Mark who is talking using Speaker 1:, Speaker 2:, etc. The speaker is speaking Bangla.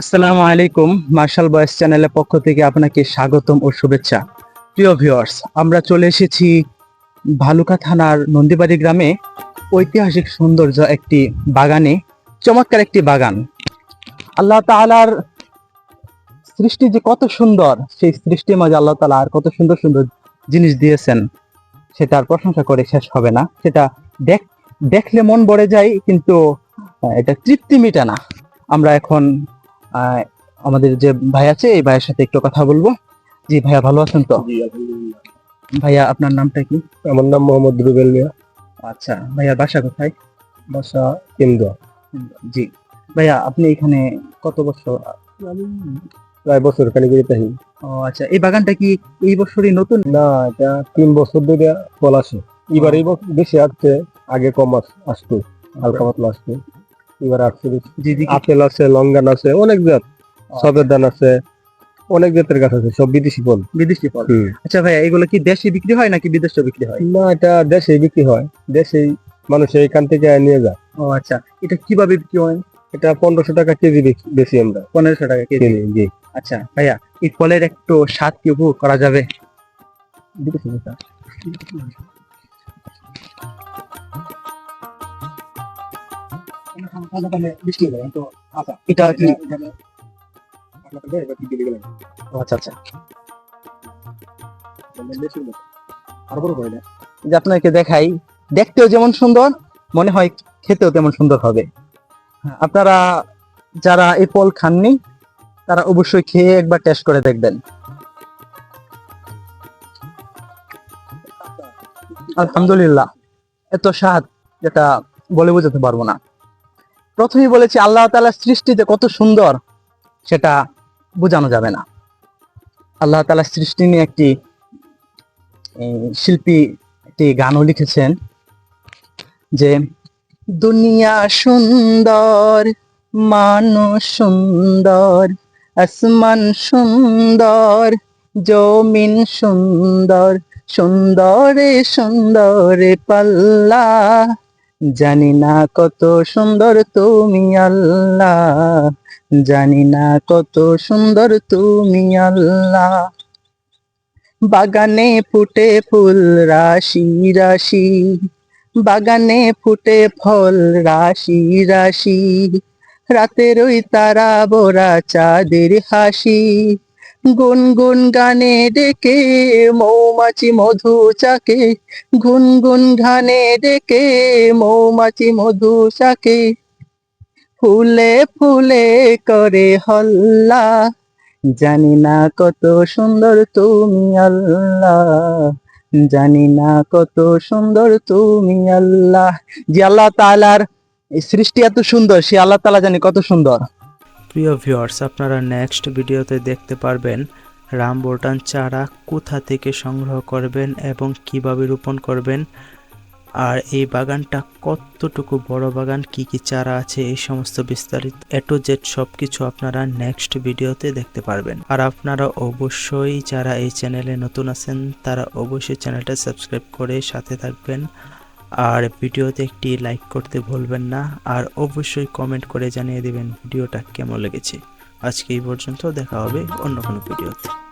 Speaker 1: আসসালামু আলাইকুম মার্শাল বয়েস চ্যানেলের পক্ষ থেকে আপনাকে স্বাগতম ও শুভেচ্ছা। প্রিয় ভিউয়ার্স আমরা চলে এসেছি ভালুকা থানার নন্দীবাড়ি গ্রামে ঐতিহাসিক সৌন্দর্য একটি বাগানে, চমৎকার একটি বাগান। আল্লাহ তাআলার সৃষ্টি যে কত সুন্দর, সেই সৃষ্টির মাঝে আল্লাহ তাআলা আর কত সুন্দর সুন্দর জিনিস দিয়েছেন, সেটা আর প্রশংসা করে শেষ হবে না। সেটা দেখ, দেখলে মন ভরে যায়, কিন্তু এটা তৃপ্তি মিটে না। আমরা এখন আমাদের যে ভাই আছে এই ভাইয়ের সাথে একটু কথা বলব। জি ভাইয়া ভালো আছেন তো? ভাইয়া আপনার নামটা কি?
Speaker 2: আমার নাম মোহাম্মদ রুবেল মিয়া।
Speaker 1: আচ্ছা ভাইয়ার বাসা কোথায়?
Speaker 2: বাসা কেন্দ্র
Speaker 1: জি ভাইয়া আপনি এখানে কত বছর?
Speaker 2: প্রায় বছর তাহি
Speaker 1: ও আচ্ছা এই বাগানটা কি এই বছরই নতুন?
Speaker 2: না এটা তিন বছর ধরে ফল আসে। এবার এই বছর বেশি আসছে আগে কম আস- আসতো হালকা পাতলা আসতো। এবার
Speaker 1: কি-
Speaker 2: আপেল আছে লঙ্গান আছে অনেক জাত। সবের দান আছে অনেক জাতের গাছ আছে সব বিদেশি ফল।
Speaker 1: বিদেশি ফল। আচ্ছা ভাইয়া এগুলো কি দেশে বিক্রি হয় নাকি বিদেশে বিক্রি হয়?
Speaker 2: না এটা দেশে বিক্রি হয়। দেশেই মানুষ এখান থেকে নিয়ে যায়।
Speaker 1: ও আচ্ছা। এটা কীভাবে বিক্রি হয়?
Speaker 2: এটা পনেরোশো টাকা কেজি বেশি আমরা।
Speaker 1: পনেরোশো টাকা কেজি।
Speaker 2: জি।
Speaker 1: আচ্ছা ভাইয়া এই ফলের একটু স্বাদ কি উপভোগ করা যাবে? আপনাকে দেখাই, দেখতেও যেমন সুন্দর, মনে হয় খেতেও তেমন সুন্দর হবে। আপনারা যারা এই ফল খাননি, তারা অবশ্যই খেয়ে একবার টেস্ট করে দেখবেন। আলহামদুলিল্লাহ, এত স্বাদ, যেটা বলে বোঝাতে পারব না। প্রথমেই বলেছি আল্লাহ তাআলার সৃষ্টিতে কত সুন্দর, সেটা বোঝানো যাবে না। আল্লাহ তাআলার সৃষ্টি নিয়ে একটি শিল্পী একটি গানও লিখেছেন যে, দুনিয়া সুন্দর, মানুষ সুন্দর, আসমান সুন্দর, জমিন সুন্দর, সুন্দরে সুন্দরে পাল্লা জানি না কত সুন্দর তুমি আল্লাহ জানি না কত সুন্দর তুমি আল্লাহ। বাগানে ফুটে ফুল রাশি রাশি, বাগানে ফুটে ফল রাশি রাশি, রাতের ওই তারা বোরা চাঁদের হাসি। গুনগুন গানে ডেকে, মৌমাছি মধু চাকে। গুনগুন গানে ডেকে, মৌমাছি মধু চাকে। ফুলে ফুলে করে হল্লা, জানি না কত সুন্দর তুমি আল্লাহ, জানি না কত সুন্দর তুমি আল্লাহ। যে আল্লাহ তাআলার এই সৃষ্টি এত সুন্দর, সে আল্লাহ তাআলা জানি কত সুন্দর।
Speaker 3: প্রিয় ভিউয়ার্স, আপনারা নেক্সট ভিডিওতে দেখতে পারবেন রামবোটান চারা কোথা থেকে সংগ্রহ করবেন এবং কীভাবে রোপণ করবেন। আর এই বাগানটা কতটুকু বড় বাগান, কি কি চারা আছে, এই সমস্ত বিস্তারিত, এ টু জেড সব কিছু আপনারা নেক্সট ভিডিওতে দেখতে পারবেন। আর আপনারা অবশ্যই যারা এই চ্যানেলে নতুন আছেন, তারা অবশ্যই চ্যানেলটা সাবস্ক্রাইব করে সাথে থাকবেন। আর ভিডিওতে একটি লাইক করতে ভুলবেন না, আর অবশ্যই কমেন্ট করে জানিয়ে দেবেন ভিডিওটা কেমন লেগেছে। আজকে এই পর্যন্ত দেখা হবে অন্য কোনো ভিডিওতে।